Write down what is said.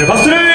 박수를